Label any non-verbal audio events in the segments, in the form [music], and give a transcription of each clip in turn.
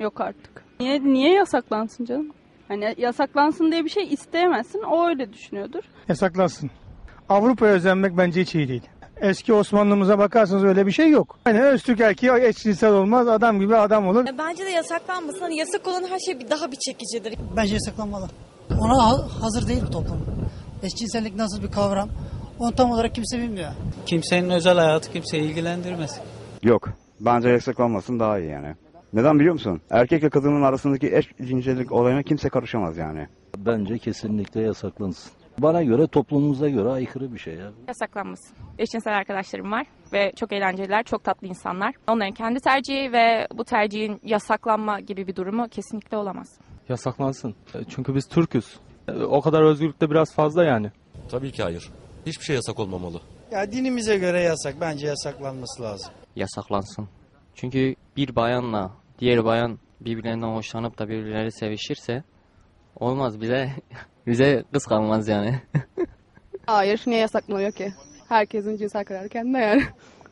Yok artık. Niye niye yasaklansın canım? Hani yasaklansın diye bir şey isteyemezsin. O öyle düşünüyordur. Yasaklansın. Avrupa'ya özenmek bence hiç iyi değil. Eski Osmanlımıza bakarsanız öyle bir şey yok. Hani Öztürk erkeği eşcinsel olmaz, adam gibi adam olur. Bence de yasaklanmasın. Hani yasak olan her şey bir daha bir çekicidir. Bence yasaklanmalı. Ona ha- hazır değil bu toplum. Eşcinsellik nasıl bir kavram? Onu tam olarak kimse bilmiyor. Kimsenin özel hayatı kimseyi ilgilendirmez. Yok. Bence yasaklanmasın daha iyi yani. Neden biliyor musun? Erkekle kadının arasındaki eş cinsellik olayına kimse karışamaz yani. Bence kesinlikle yasaklansın. Bana göre toplumumuza göre aykırı bir şey ya. Yasaklanmasın. Eşcinsel arkadaşlarım var ve çok eğlenceliler, çok tatlı insanlar. Onların kendi tercihi ve bu tercihin yasaklanma gibi bir durumu kesinlikle olamaz. Yasaklansın. E, Çünkü biz Türk'üz. E, O kadar özgürlük de biraz fazla yani. Tabii ki hayır. Hiçbir şey yasak olmamalı. Ya dinimize göre yasak. Bence yasaklanması lazım. yasaklansın. Çünkü bir bayanla diğer bayan birbirlerinden hoşlanıp da birbirleri sevişirse olmaz bize [laughs] bize kız kalmaz yani. [laughs] Hayır niye yasaklanıyor ki? Herkesin cinsel kararı kendine yani.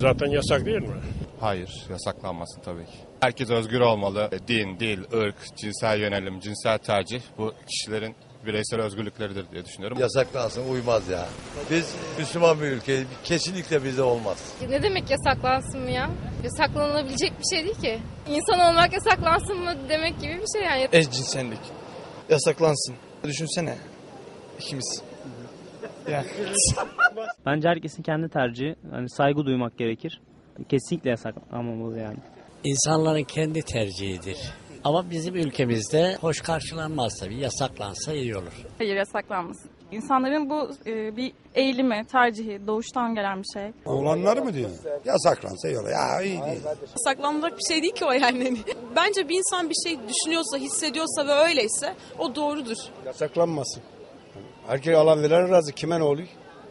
Zaten yasak değil mi? Hayır, yasaklanmasın tabii ki. Herkes özgür olmalı. Din, dil, ırk, cinsel yönelim, cinsel tercih bu kişilerin bireysel özgürlükleridir diye düşünüyorum. Yasaklansın uymaz ya. Biz Müslüman bir ülkeyiz. Kesinlikle bize olmaz. Ne demek yasaklansın mı ya? Yasaklanabilecek bir şey değil ki. İnsan olmak yasaklansın mı demek gibi bir şey yani. Eşcinsellik. Yasaklansın. Düşünsene. İkimiz. Ya. [laughs] Bence herkesin kendi tercihi. Hani saygı duymak gerekir. Kesinlikle yasaklanmamalı yani. İnsanların kendi tercihidir. Ama bizim ülkemizde hoş karşılanmaz tabii. Yasaklansa iyi olur. Hayır yasaklanmasın. İnsanların bu e, bir eğilimi, tercihi, doğuştan gelen bir şey. Oğlanlar mı diyor? Yasaklansa iyi olur. Ya iyi değil. Yasaklanacak bir şey değil ki o yani. [laughs] Bence bir insan bir şey düşünüyorsa, hissediyorsa ve öyleyse o doğrudur. Yasaklanmasın. Erkek alan veren razı. Kime ne oluyor?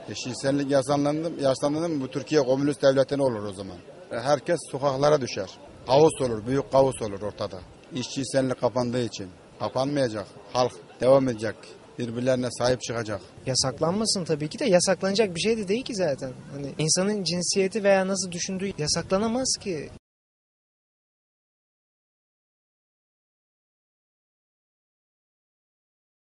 Eşcinsellik yasaklandı, yasaklandı mı bu Türkiye komünist devletine olur o zaman. Herkes sokaklara düşer. Kaos olur, büyük kaos olur ortada. İşcinsellik kapandığı için. Kapanmayacak. Halk devam edecek. Birbirlerine sahip çıkacak. Yasaklanmasın tabii ki de yasaklanacak bir şey de değil ki zaten. Hani insanın cinsiyeti veya nasıl düşündüğü yasaklanamaz ki.